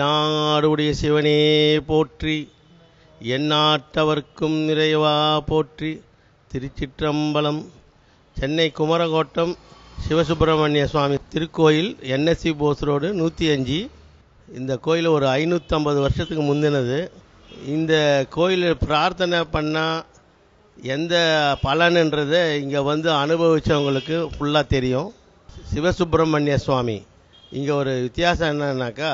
நாடுடைய சிவனே போற்றி எந்நாட்டவர்க்கும் நிறைவா போற்றி. திருச்சிற்றம்பலம் சென்னை குமரகோட்டம் சிவசுப்பிரமணிய சுவாமி திருக்கோயில் என்எஸ்சி போஸ் ரோடு நூற்றி அஞ்சு இந்த கோயில் ஒரு ஐநூற்றம்பது வருஷத்துக்கு முந்தினது. இந்த கோயில் பிரார்த்தனை பண்ணால் எந்த பலனுன்றதை இங்கே வந்து அனுபவித்தவங்களுக்கு ஃபுல்லாக தெரியும். சிவசுப்பிரமணிய சுவாமி. இங்கே ஒரு வித்தியாசம் என்னன்னாக்கா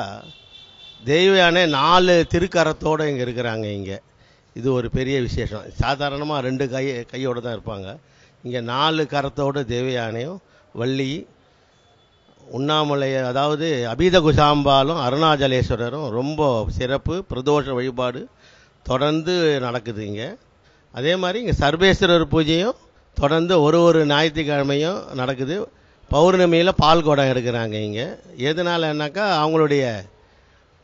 தெய்வ யானை நாலு திருக்கரத்தோடு இங்கே இருக்கிறாங்க இங்கே. இது ஒரு பெரிய விசேஷம். சாதாரணமாக ரெண்டு கை கையோடு தான் இருப்பாங்க. இங்கே நாலு கரத்தோட தெய்வ யானையும் வள்ளி உண்ணாமலை அதாவது அபீத குசாம்பாலும் அருணாச்சலேஸ்வரரும் ரொம்ப சிறப்பு பிரதோஷ வழிபாடு தொடர்ந்து நடக்குது இங்கே. அதே மாதிரி இங்கே சர்வேஸ்வரர் பூஜையும் தொடர்ந்து ஒரு ஒரு ஞாயிற்றுக்கிழமையும் நடக்குது. பௌர்ணமியில் பால் குடம் எடுக்கிறாங்க இங்கே. எதனாலனாக்கா அவங்களுடைய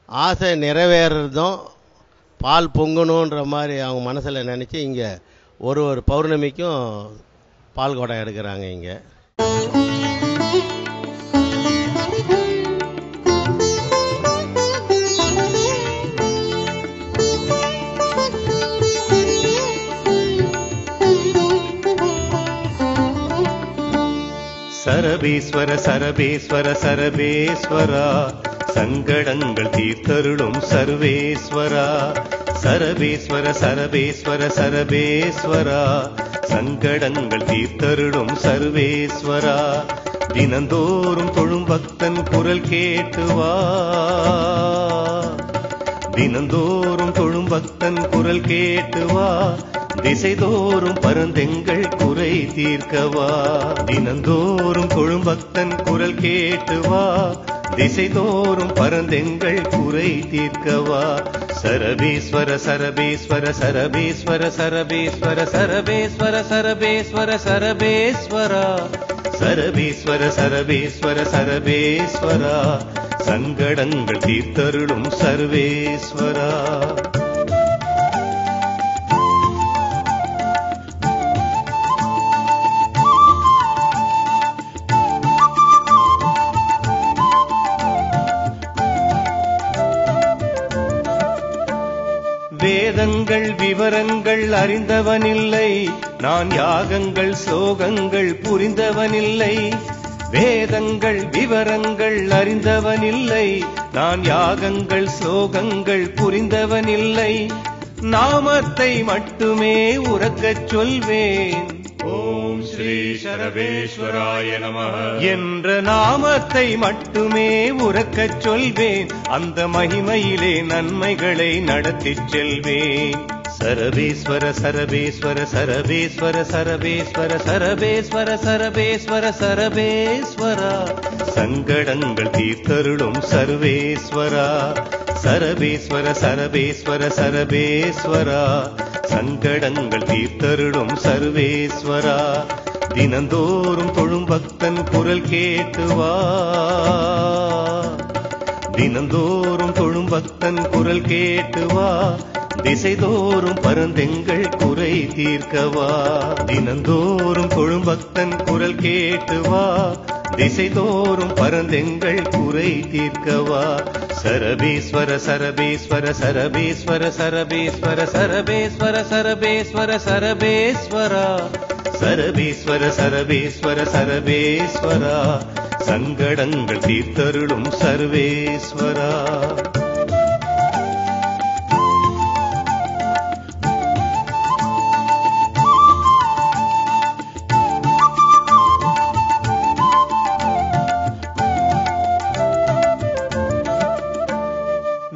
ஆசை நிறைவேறதும் பால் பொங்கணுன்ற மாதிரி அவங்க மனசில் நினச்சி இங்கே ஒரு ஒரு பௌர்ணமிக்கும் பால் குடம் எடுக்கிறாங்க இங்கே. சரபீஸ்வர சரபீஸ்வர சரபீஸ்வரா. சங்கடங்கள் தீர்த்தருளும் சர்வேஸ்வரா. சரபேஸ்வர சரபேஸ்வர சரபேஸ்வரா. சங்கடங்கள் தீர்த்தருளும் சர்வேஸ்வரா. தினந்தோறும் தொழும் பக்தன் குரல் கேட்டுவா தினந்தோறும் தொழும் பக்தன் குரல் கேட்டுவா திசைதோறும் பரந்தெங்கள் குறை தீர்க்கவா தினந்தோறும் கொழும்பக்தன் குரல் கேட்டுவா திசைதோறும் பரந்தெங்கள் குறை தீர்க்கவா? சரபீஸ்வர சரபீஸ்வர சரபீஸ்வர சரபீஸ்வர சரபேஸ்வர சரபேஸ்வர சரபேஸ்வரா? சரபீஸ்வர சரபீஸ்வர சரபேஸ்வரா? சங்கடங்கள் தீர்த்தருளும் சர்வேஸ்வரா? வேதங்கள் விவரங்கள் அறிந்தவனில்லை. நான் யாகங்கள் ஸ்லோகங்கள் புரிந்தவனில்லை. வேதங்கள் விவரங்கள் அறிந்தவனில்லை. நான் யாகங்கள் ஸ்லோகங்கள் புரிந்தவனில்லை. நாமத்தை மட்டுமே உறக்கச் சொல்வேன். சரவேஸ்வராய நம. என்ற நாமத்தை மட்டுமே உறக்கச் சொல்வேன். அந்த மகிமையிலே நன்மைகளை நடத்திச் செல்வேன். சரவேஸ்வர சரவேஸ்வர சரவேஸ்வர சரவேஸ்வர சரவேஸ்வர சரவேஸ்வர சரவேஸ்வரா சங்கடங்கள் தீர்த்தருளும் சர்வேஸ்வரா. சரவேஸ்வர சரவேஸ்வர சரவேஸ்வரா சங்கடங்கள் தீர்த்தருளும் சர்வேஸ்வரா. தினந்தோறும் தொழும் பக்தன் குரல் கேட்டுவா தினந்தோறும் தொழும் பக்தன் குரல் கேட்டுவா திசைதோறும் பரந்தெங்கள் குறை தீர்க்கவா தினந்தோறும் தொழும் பக்தன் குரல் கேட்டுவா திசைதோறும் பரந்தெங்கள் குறை தீர்க்கவா சரபீஸ்வர சரபீஸ்வர சரபீஸ்வர சரபீஸ்வர சரபேஸ்வர சரபேஸ்வர சரபேஸ்வரா சரபேஸ்வர. சரபேஸ்வர சரபேஸ்வரா சங்கடங்கள் தீர்த்தருளும் சர்வேஸ்வரா.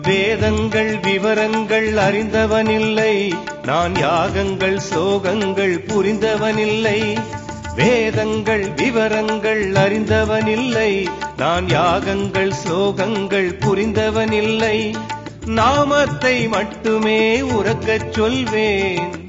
வேதங்கள் விவரங்கள் அறிந்தவனில்லை. நான் யாகங்கள் சோகங்கள் புரிந்தவனில்லை. வேதங்கள் விவரங்கள் அறிந்தவனில்லை. நான் யாகங்கள் சோகங்கள் புரிந்தவனில்லை. நாமத்தை மட்டுமே உறக்கச் சொல்வேன்.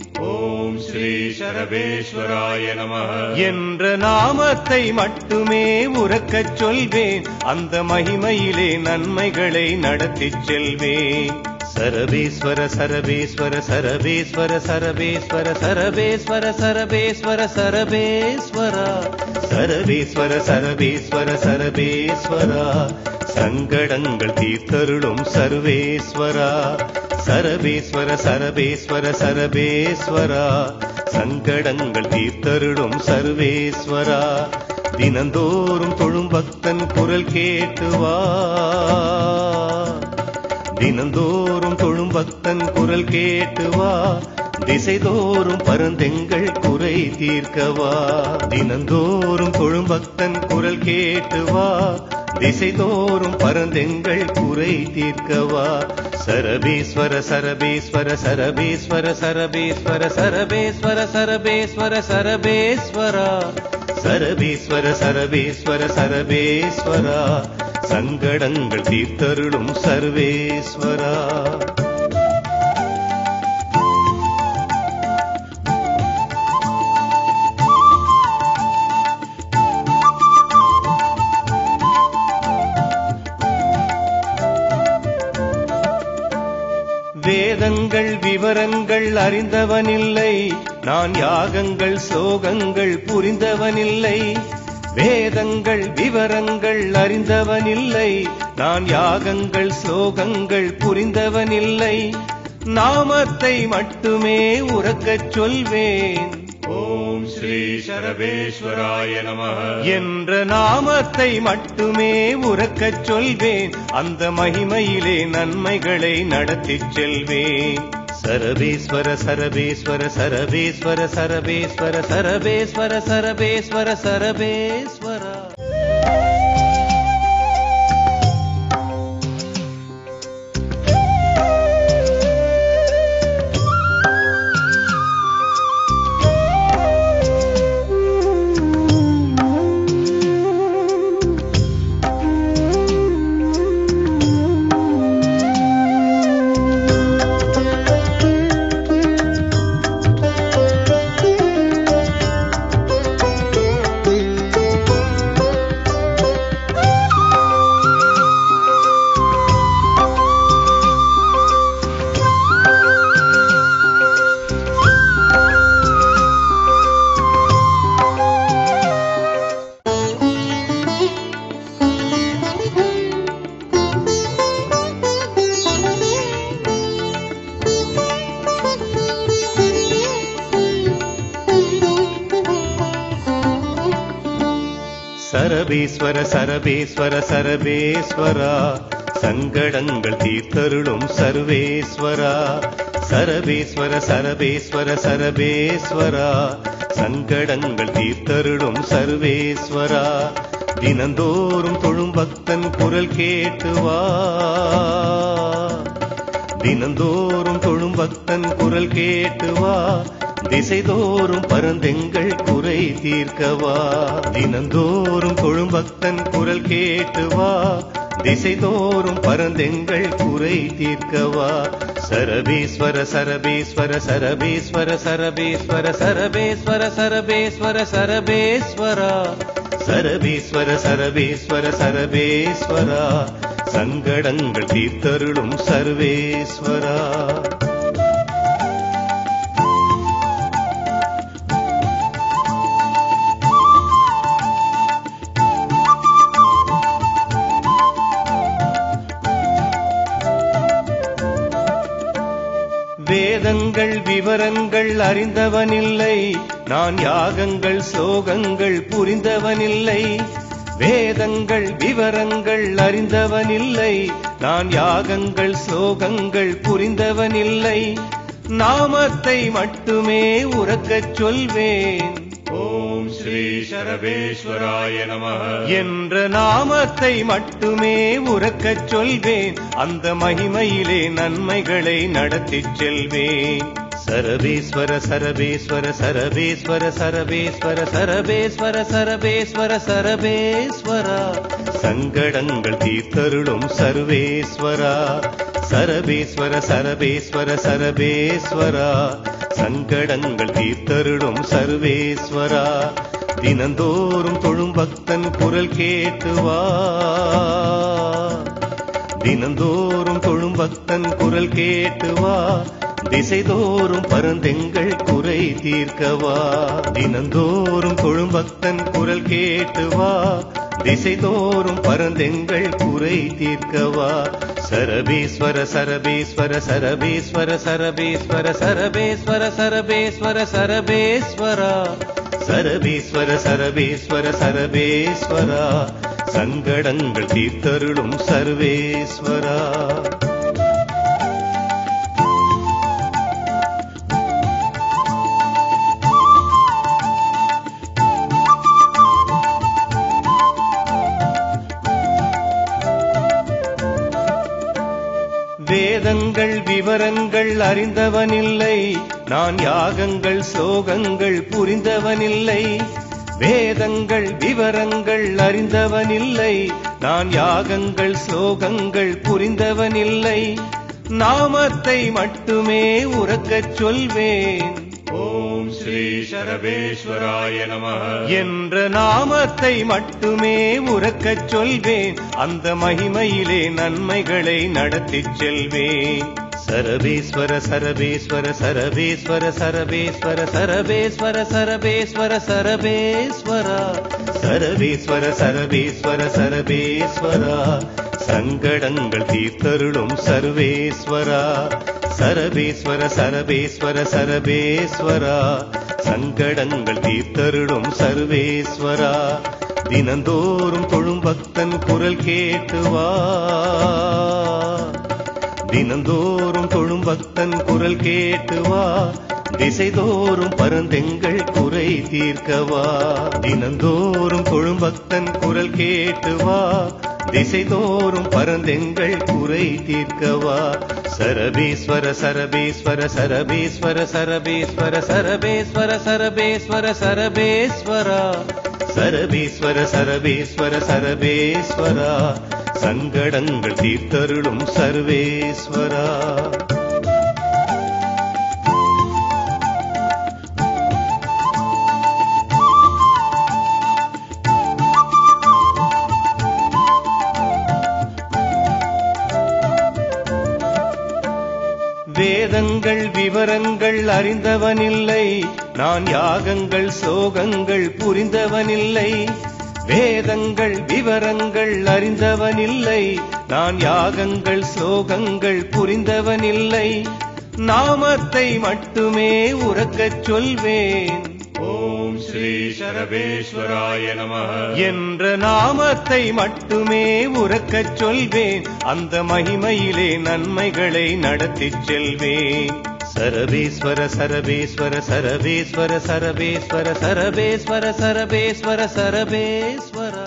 ஸ்ரீ சரவேஸ்வராய நம. என்ற நாமத்தை மட்டுமே உறக்கச் சொல்வேன். அந்த மகிமையிலே நன்மைகளை நடத்திச் செல்வேன். சரபேஸ்வர சரபேஸ்வர சரபேஸ்வர சரபேஸ்வர சரபேஸ்வர சரபேஸ்வர சரபேஸ்வரா. சரபேஸ்வர சரபேஸ்வர சரபேஸ்வரா. சங்கடங்கள் தீர்த்தருளும் சர்வேஸ்வரா. சரபேஸ்வர சரபேஸ்வர சரபேஸ்வரா. சங்கடங்கள் தீர்த்தருளும் சர்வேஸ்வரா. தினந்தோறும் தொழும் பக்தன் குரல் கேட்டுவா. தினந்தோறும் தொழும் பக்தன் குரல் கேட்டுவா. திசைதோறும் பரந்தெங்கள் குறை தீர்க்கவா. தினந்தோறும் தொழும் பக்தன் குரல் கேட்டுவா. திசைதோறும் பருந்தெங்கள் குறை தீர்க்கவா? சரபீஸ்வர சரபீஸ்வர சரபீஸ்வர சரபீஸ்வர சரபேஸ்வர சரபேஸ்வர சரபேஸ்வரா? சரபீஸ்வர சரபீஸ்வர சரபேஸ்வரா? சங்கடங்கள் தீர்த்தருளும் சர்வேஸ்வரா? வேதங்கள் விவரங்கள் அறிந்தவனில்லை. நான் யாகங்கள் சோகங்கள் புரிந்தவனில்லை. வேதங்கள் விவரங்கள் அறிந்தவனில்லை. நான் யாகங்கள் சோகங்கள் புரிந்தவனில்லை. நாமத்தை மட்டுமே உறக்கச் சொல்வேன். ஸ்ரீ சரபேஸ்வராய நமः. என்ற நாமத்தை மட்டுமே உறக்கச் சொல்வேன். அந்த மகிமையிலே நன்மைகளை நடத்திச் செல்வேன். சரபேஸ்வர சரபேஸ்வர சரபேஸ்வர சரபேஸ்வர சரபேஸ்வர சரபேஸ்வர சரபேஸ்வரா. சரபேஸ்வர சரபேஸ்வர சரபேஸ்வரா. சங்கடங்கள் தீர்த்தருளும் சர்வேஸ்வரா. சரபேஸ்வர சரபேஸ்வர சரபேஸ்வரா. சங்கடங்கள் தீர்த்தருளும் சர்வேஸ்வரா. தினந்தோறும் தொழும் பக்தன் குரல் கேட்டுவா தினந்தோறும் தொழும் பக்தன் குரல் கேட்டுவா திசைதோறும் பருந்தெங்கள் குறை தீர்க்கவா? தினந்தோறும் கொழும்பக்தன் குரல் கேட்டு வா திசைதோறும் பரந்தெங்கள் குறை தீர்க்கவா? சரபீஸ்வர சரபீஸ்வர சரபீஸ்வர சரபீஸ்வர சரபேஸ்வர சரபேஸ்வர சரபேஸ்வரா. சரபீஸ்வர சரபீஸ்வர சரபேஸ்வரா. சங்கடங்கள் தீர்த்தருளும் சர்வேஸ்வரா. விவரங்கள் அறிந்தவனில்லை. நான் யாகங்கள் சோகங்கள் புரிந்தவனில்லை. வேதங்கள் விவரங்கள் அறிந்தவனில்லை. நான் யாகங்கள் சோகங்கள் புரிந்தவனில்லை. நாமத்தை மட்டுமே உறக்கச் சொல்வேன். ஓம் ஸ்ரீ சரபேஸ்வராய நமः என்ற நாமத்தை மட்டுமே உறக்கச் சொல்வேன். அந்த மகிமையிலே நன்மைகளை நடத்திச் செல்வேன். சரபேஸ்வர சரபேஸ்வர சரபேஸ்வர சரபேஸ்வர சரபேஸ்வர சரபேஸ்வர சரபேஸ்வரா. சங்கடங்கள் தீர்த்தருளும் சர்வேஸ்வரா. சரபேஸ்வர சரபேஸ்வர சரபேஸ்வரா. சங்கடங்கள் தீர்த்தருளும் சர்வேஸ்வரா. தினந்தோறும் தொழும் பக்தன் குரல் கேட்டுவா தினந்தோறும் தொழும் பக்தன் குரல் கேட்டுவா திசைதோறும் பருந்தெங்கள் குறை தீர்க்கவா? தினந்தோறும் கொழும்பக்தன் குரல் கேட்டுவா திசைதோறும் பருந்தெங்கள் குறை தீர்க்கவா? சரபீஸ்வர சரபீஸ்வர சரபீஸ்வர சரபீஸ்வர சரபேஸ்வர சரபேஸ்வர சரபேஸ்வரா. சரபீஸ்வர சரபீஸ்வர சரபேஸ்வரா. சங்கடங்கள் தீர்த்தருளும் சர்வேஸ்வரா. விவரங்கள் அறிந்தவனில்லை. நான் யாகங்கள் சோகங்கள் புரிந்தவனில்லை. வேதங்கள் விவரங்கள் அறிந்தவனில்லை. நான் யாகங்கள் ஸ்லோகங்கள் புரிந்தவனில்லை. நாமத்தை மட்டுமே உறக்கச் சொல்வேன். ஓம் ஸ்ரீ சரபேஸ்வராய நமः. என்ற நாமத்தை மட்டுமே உறக்கச் சொல்வேன். அந்த மகிமையிலே நன்மைகளை நடத்திச் செல்வேன். சரவேஸ்வர சரவேஸ்வர சரவேஸ்வர சரவேஸ்வர சரவேஸ்வர சரவேஸ்வர சரபேஸ்வரா. சரவேஸ்வர சரவேஸ்வர சரபேஸ்வரா. சங்கடங்கள் தீர்த்தருளும் சர்வேஸ்வரா. சரவேஸ்வர சரவேஸ்வர சரவேஸ்வரா சங்கடங்கள் தீர்த்தருளும் சர்வேஸ்வரா. தினந்தோறும் தொழும் பக்தன் குரல் கேட்டுவா தினந்தோறும் தொழும் பக்தன் குரல் கேட்டுவா திசைதோறும் பருந்தெங்கள் குறை தீர்க்கவா தினந்தோறும் தொழும் பக்தன் குரல் கேட்டுவா திசைதோறும் பரந்தெங்கள் குறை தீர்க்கவா சரபீஸ்வர சரபீஸ்வர சரபீஸ்வர சரபீஸ்வர சரபேஸ்வர சரபேஸ்வர சரபேஸ்வரா. சரபீஸ்வர சரபீஸ்வர சரபேஸ்வரா. சங்கடங்கள் தீர்த்தருளும் சர்வேஸ்வரா. வேதங்கள் விவரங்கள் அறிந்தவனில்லை நான் யாகங்கள் சோகங்கள் புரிந்தவனில்லை. வேதங்கள் விவரங்கள் அறிந்தவனில்லை. நான் யாகங்கள் ஸ்லோகங்கள் புரிந்தவனில்லை. நாமத்தை மட்டுமே உறக்கச் சொல்வேன். ஓம் ஸ்ரீ சரபேஸ்வராய நமः என்ற நாமத்தை மட்டுமே உறக்கச் சொல்வேன். அந்த மகிமையிலே நன்மைகளை நடத்திச் செல்வேன். சரபேஸ்வர சரபேஸ்வர சரபேஸ்வர சரபேஸ்வர சரபேஸ்வர சரபேஸ்வர சரபேஸ்வரா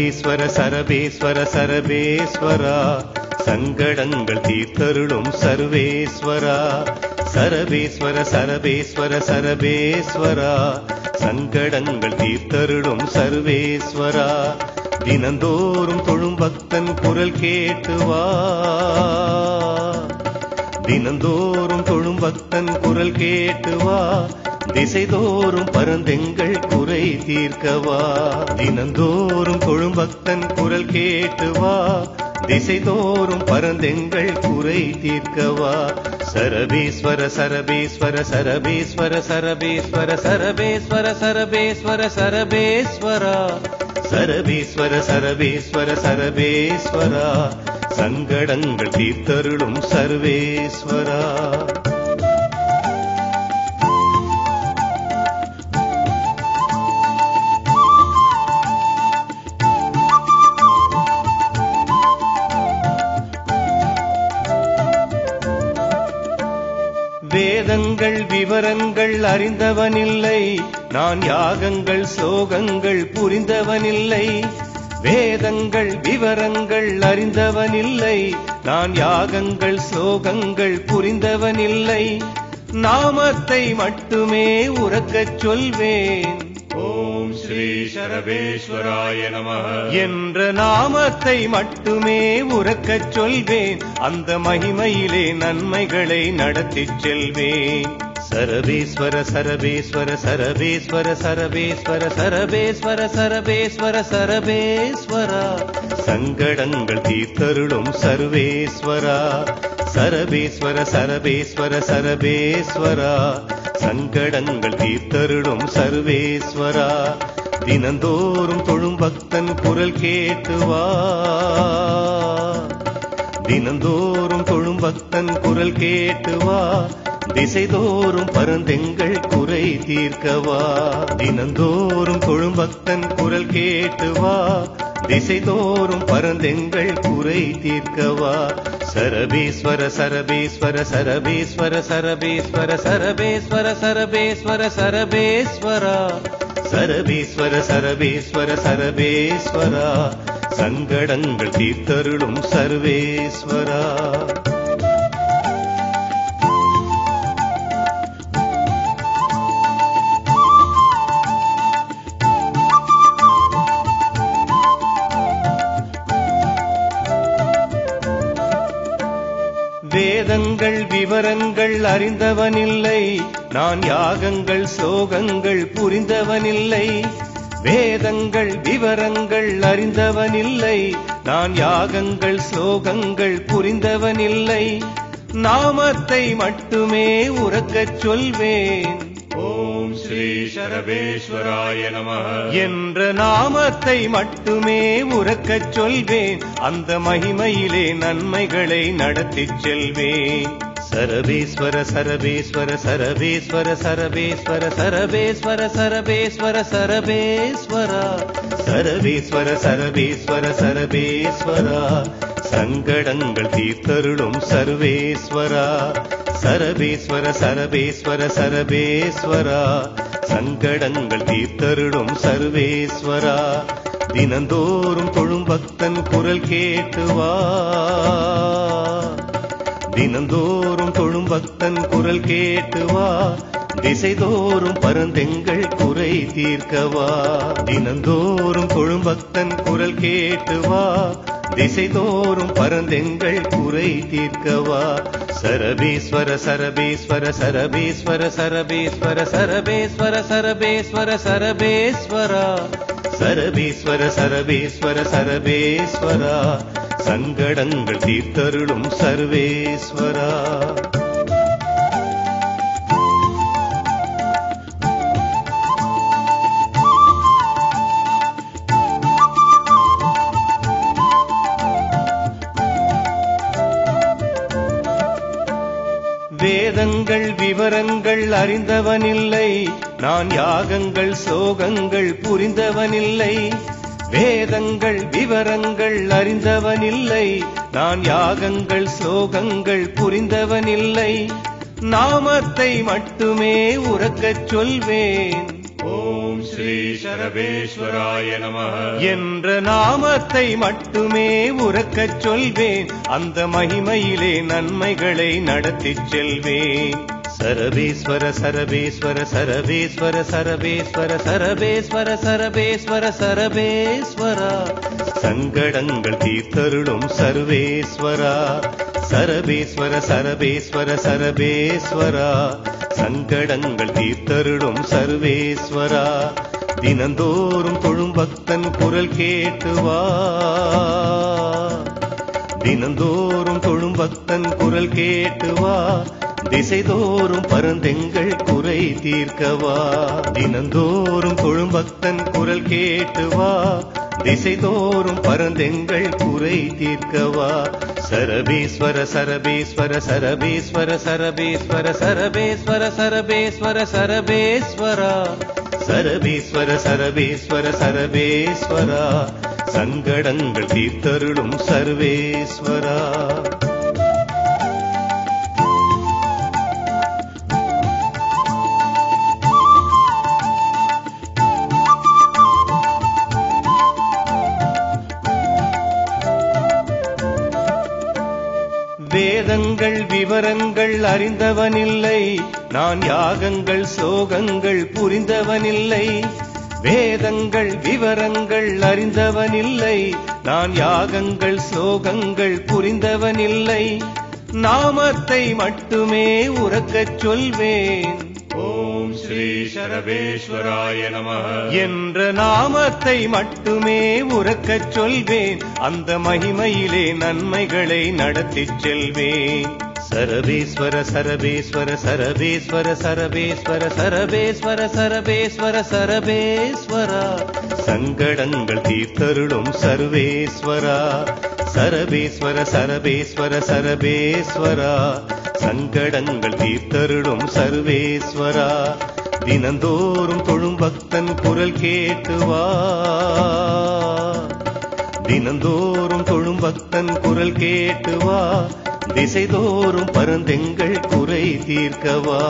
சரபேஸ்வர சரபேஸ்வர சரபேஸ்வரா. சங்கடங்கள் தீர்த்தருளும் சர்வேஸ்வரா. சரபேஸ்வர சரபேஸ்வர சரபேஸ்வரா. சங்கடங்கள் தீர்த்தருளும் சர்வேஸ்வரா. தினந்தோறும் தொழும் பக்தன் குரல் கேட்டுவா தினந்தோறும் தொழும் பக்தன் குரல் கேட்டுவா திசைதோறும் பரந்தெங்கள் குறை தீர்க்கவா? தினந்தோறும் கொழும்பக்தன் குரல் கேட்டுவா? திசைதோறும் பரந்தெங்கள் குறை தீர்க்கவா? சரபீஸ்வர சரபீஸ்வர சரபீஸ்வர சரபீஸ்வர சரபேஸ்வர சரபேஸ்வர சரபேஸ்வரா? சரபீஸ்வர சரபீஸ்வர சரபேஸ்வரா? சங்கடங்கள் தீர்த்தருளும் சர்வேஸ்வரா? விவரங்கள் அறிந்தவனில்லை. நான் யாகங்கள் ஸ்லோகங்கள் புரிந்தவனில்லை. வேதங்கள் விவரங்கள் அறிந்தவனில்லை. நான் யாகங்கள் ஸ்லோகங்கள் புரிந்தவனில்லை. நாமத்தை மட்டுமே உறக்கச் சொல்வேன். ஓம் ஸ்ரீ சரபேஸ்வராய நமः என்ற நாமத்தை மட்டுமே உறக்கச் சொல்வேன். அந்த மகிமையிலே நன்மைகளை நடத்திச் செல்வேன். சரபேஸ்வர சரபேஸ்வர சரபேஸ்வர சரபேஸ்வர சரபேஸ்வர சரபேஸ்வர சரபேஸ்வரா. சங்கடங்கள் தீர்த்தருளும் சர்வேஸ்வரா. சரபேஸ்வர சரபேஸ்வர சரபேஸ்வரா. சங்கடங்கள் தீர்த்தருளும் சர்வேஸ்வரா. தினந்தோறும் தொழும் பக்தன் குரல் கேட்டுவா தினந்தோறும் தொழும் பக்தன் குரல் கேட்டுவா திசைதோறும் பருந்தெங்கள் குறை தீர்க்கவா? தினந்தோறும் கொழும்பக்தன் குரல் கேட்டுவா? திசைதோறும் பருந்தெங்கள் குறை தீர்க்கவா? சரபீஸ்வர சரபீஸ்வர சரபீஸ்வர சரபீஸ்வர சரபேஸ்வர சரபேஸ்வர சரபேஸ்வரா? சரபீஸ்வர சரபீஸ்வர சரபேஸ்வரா? சங்கடங்கள் தீர்த்தருளும் சர்வேஸ்வரா? விவரங்கள் அறிந்தவனில்லை. நான் யாகங்கள் ஸ்லோகங்கள் புரிந்தவனில்லை. வேதங்கள் விவரங்கள் அறிந்தவனில்லை. நான் யாகங்கள் ஸ்லோகங்கள் புரிந்தவனில்லை. நாமத்தை மட்டுமே உறக்கச் சொல்வேன். ஓம் ஸ்ரீ சரபேஸ்வராய நமः. என்ற நாமத்தை மட்டுமே உறக்கச் சொல்வேன். அந்த மகிமையிலே நன்மைகளை நடத்திச் செல்வேன். சரபேஸ்வர சரபேஸ்வர சரபேஸ்வர சரபேஸ்வர சரபேஸ்வர சரபேஸ்வர சரபேஸ்வரா. சரபேஸ்வர சரபேஸ்வர சரபேஸ்வரா. சங்கடங்கள் தீர்த்தருளும் சர்வேஸ்வரா. சரபேஸ்வர சரபேஸ்வர சரபேஸ்வரா. சங்கடங்கள் தீர்த்தருளும் சர்வேஸ்வரா. தினந்தோறும் தொழும்பக்தன் குரல் கேட்டுவா தினந்தோறும் தொழும் பக்தன் குரல் கேட்டு வா. திசைதோறும் பரந்தெங்கள் குறை தீர்க்கவா தினந்தோறும் தொழும் பக்தன் குரல் கேட்டு வா. திசைதோறும் பரந்தெங்கள் குறை தீர்க்கவா? சரபீஸ்வர சரபீஸ்வர சரபீஸ்வர சரபீஸ்வர சரபேஸ்வர சரபேஸ்வர சரபேஸ்வரா. சரபீஸ்வர சரபீஸ்வர சரபேஸ்வரா. சங்கடங்கள் தீர்த்தருளும் சர்வேஸ்வரா. விவரங்கள் அறிந்தவனில்லை. நான் யாகங்கள் சோகங்கள் புரிந்தவனில்லை. வேதங்கள் விவரங்கள் அறிந்தவனில்லை. நான் யாகங்கள் ஸ்லோகங்கள் புரிந்தவனில்லை. நாமத்தை மட்டுமே உறக்கச் சொல்வேன். ஓம் ஸ்ரீ சரபேஸ்வராய நமः. என்ற நாமத்தை மட்டுமே உறக்கச் சொல்வேன். அந்த மகிமையிலே நன்மைகளை நடத்திச் செல்வேன். சரபேஸ்வர சரபேஸ்வர சரபேஸ்வர சரபேஸ்வர சரபேஸ்வர சரபேஸ்வர சரபேஸ்வரா. சங்கடங்கள் தீர்த்தருளும் சர்வேஸ்வரா. சரபேஸ்வர சரபேஸ்வர சரபேஸ்வரா. சங்கடங்கள் தீர்த்தருளும் சர்வேஸ்வரா. தினந்தோறும் தொழும் பக்தன் குரல் கேட்டுவா தினந்தோறும் தொழும் பக்தன் குரல் கேட்டுவா திசைதோறும் பருந்தெங்கள் குறை தீர்க்கவா? தினந்தோறும் கொழும்பக்தன் குரல் கேட்டுவா? திசைதோறும் பருந்தெங்கள் குறை தீர்க்கவா? சரபீஸ்வர சரபீஸ்வர சரபீஸ்வர சரபீஸ்வர சரபேஸ்வர சரபேஸ்வர சரபேஸ்வரா? சரபீஸ்வர சரபீஸ்வர சரபேஸ்வரா? சங்கடங்கள் தீர்த்தருளும் சர்வேஸ்வரா? வேதங்கள் விவரங்கள் அறிந்தவனில்லை. நான் யாகங்கள் சோகங்கள் புரிந்தவனில்லை. வேதங்கள் விவரங்கள் அறிந்தவனில்லை. நான் யாகங்கள் சோகங்கள் புரிந்தவனில்லை. நாமத்தை மட்டுமே உறக்கச் சொல்வேன். ஓம் ஸ்ரீ சரபேஸ்வராய நமः. என்ற நாமத்தை மட்டுமே உறக்கச் சொல்வேன். அந்த மகிமையிலே நன்மைகளை நடத்திச் செல்வேன். சரபேஸ்வர சரபேஸ்வர சரபேஸ்வர சரபேஸ்வர சரபேஸ்வர சரபேஸ்வர சரபேஸ்வரா. சங்கடங்கள் தீர்த்தருளும் சர்வேஸ்வரா. சரபேஸ்வர சரபேஸ்வர சரபேஸ்வரா. சங்கடங்கள் தீர்த்தருளும் சர்வேஸ்வரா. தினந்தோறும் தொழும் பக்தன் குரல் கேட்டு வா. தினந்தோறும் தொழும் பக்தன் குரல் கேட்டு வா. திசைதோறும் பரந்தெங்கள் குறை தீர்க்கவா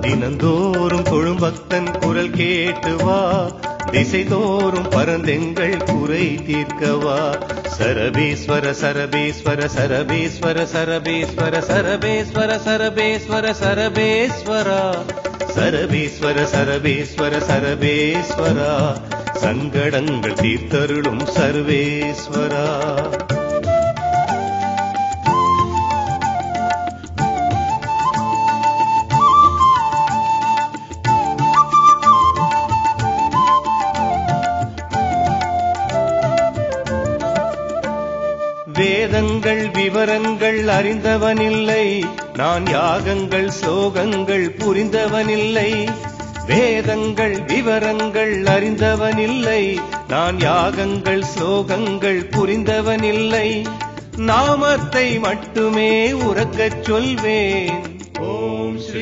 தினந்தோறும் தொழும் பக்தன் குரல் கேட்டு வா. திசைதோறும் பரந்தெங்கள் குறை தீர்க்கவா सर्वेश्वर सरबेश्वर सरबेश्वर सरबेश्वर सरवेश्वर सरवेश्वर सरबेश्वर सर्वेश्वर सरवेश्वर सर्वेश्वरा सङ्गणं प्रति सर्वेश्वरा விவரங்கள் விவரங்கள் அறிந்தவனில்லை. நான் யாகங்கள் சோகங்கள் புரிந்தவனில்லை. வேதங்கள் விவரங்கள் அறிந்தவனில்லை. நான் யாகங்கள் சோகங்கள் புரிந்தவனில்லை. நாமத்தை மட்டுமே உறக்கச் சொல்வேன்.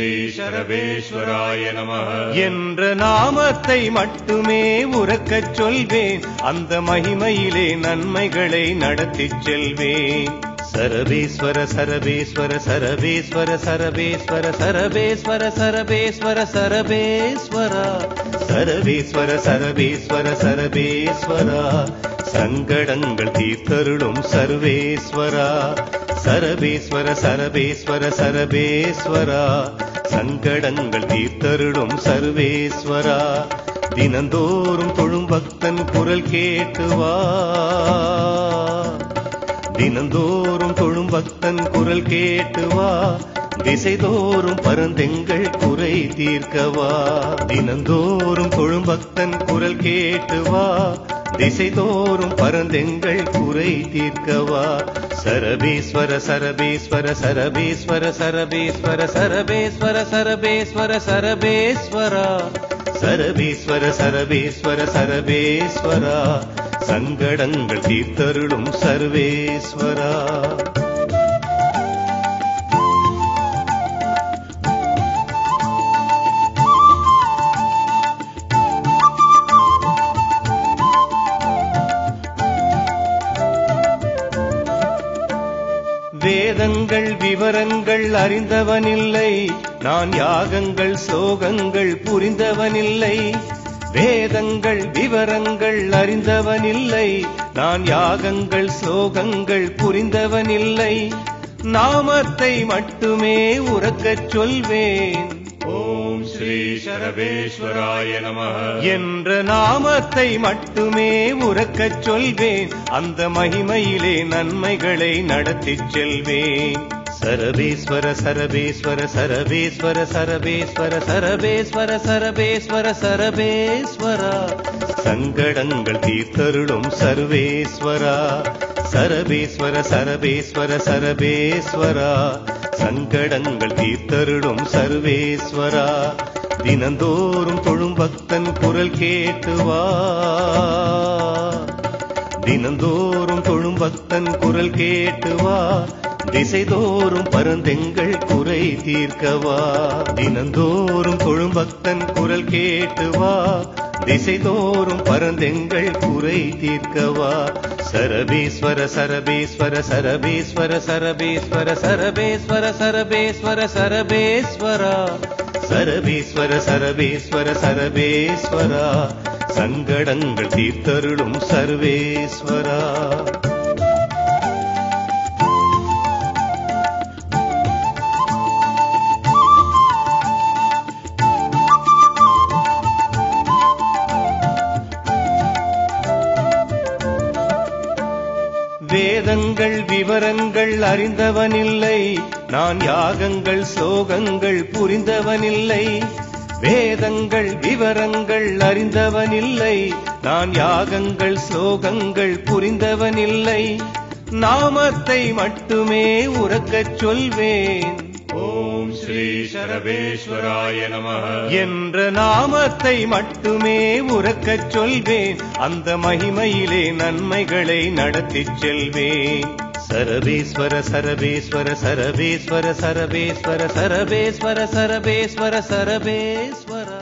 ஓம் நம என்ற நாமத்தை மட்டுமே உறக்கச் சொல்வேன். அந்த மகிமையிலே நன்மைகளை நடத்திச் செல்வேன். சரபேஸ்வர சரபேஸ்வர சரபேஸ்வர சரபேஸ்வர சரபேஸ்வர சரபேஸ்வர சரபேஸ்வரா. சரபேஸ்வர சரபேஸ்வர சரபேஸ்வரா. சங்கடங்கள் தீர்த்தருளும் சர்வேஸ்வரா. சரபேஸ்வர சரபேஸ்வர சரபேஸ்வரா. சங்கடங்கள் தீர்த்தருளும் சர்வேஸ்வரா. தினந்தோறும் தொழும் பக்தன் குரல் கேட்டு வா தினந்தோறும் தொழும் பக்தன் குரல் கேட்டு வா திசைதோறும் பரந்தெங்கள் குறை தீர்க்கவா. தினந்தோறும் தொழும் பக்தன் குரல் கேட்டு வா திசைதோறும் பரந்தெங்கள் குறை தீர்க்கவா? சரபேஸ்வர சரபேஸ்வர சரபேஸ்வர சரபேஸ்வர சரபேஸ்வர சரபேஸ்வர சரபேஸ்வரா. சரபேஸ்வர சரபேஸ்வர சரபேஸ்வரா. சங்கடங்கள் தீர்த்தருளும் சர்வேஸ்வரா. வேதங்கள் விவரங்கள் அறிந்தவனில்லை. நான் யாகங்கள் சோகங்கள் புரிந்தவனில்லை. வேதங்கள் விவரங்கள் அறிந்தவனில்லை. நான் யாகங்கள் சோகங்கள் புரிந்தவனில்லை. நாமத்தை மட்டுமே உறக்கச் சொல்வேன். ஸ்ரீ சரபேஸ்வராய நமः. என்ற நாமத்தை மட்டுமே உறக்கச் சொல்வேன். அந்த மகிமையிலே நன்மைகளை நடத்திச் செல்வேன். சரபேஸ்வர சரபேஸ்வர சரபேஸ்வர சரபேஸ்வர சரபேஸ்வர சரபேஸ்வர சரபேஸ்வரா. சங்கடங்கள் தீர்த்தருளும் சர்வேஸ்வரா. சரபேஸ்வர சரபேஸ்வர சரபேஸ்வரா. சங்கடங்கள் தீர்த்தருளும் சர்வேஸ்வரா. தினந்தோறும் தொழும் பக்தன் குரல் கேட்டுவா தினந்தோறும் தொழும் பக்தன் குரல் கேட்டுவா திசைதோறும் பருந்தெங்கள் குறை தீர்க்கவா தினந்தோறும் தொழும் பக்தன் குரல் கேட்டுவா திசைதோறும் பரந்தெங்கள் குறை தீர்க்கவா சரபீஸ்வர சரபீஸ்வர சரபீஸ்வர சரபீஸ்வர சரபேஸ்வர சரபேஸ்வர சரபேஸ்வரா சரபேஸ்வர. சரபீஸ்வர சரபீஸ்வர சரபேஸ்வரா. சங்கடங்கள் தீர்த்தருளும் சர்வேஸ்வரா. வேதங்கள் விவரங்கள் அறிந்தவனில்லை. நான் யாகங்கள் ஸ்லோகங்கள் புரிந்தவனில்லை. வேதங்கள் விவரங்கள் அறிந்தவனில்லை. நான் யாகங்கள் ஸ்லோகங்கள் புரிந்தவனில்லை. நாமத்தை மட்டுமே உறக்கச் சொல்வேன். ஓம் ஸ்ரீ சரபேஸ்வராய நமः என்ற நாமத்தை மட்டுமே உறக்கச் சொல்வேன். அந்த மகிமையிலே நன்மைகளை நடத்திச் செல்வேன். सर्वेश्वर सर्वेश्वर सर्वेश्वर सर्वेश्वर सरवेश्वर सर्वेश्वर सर्वेश्वर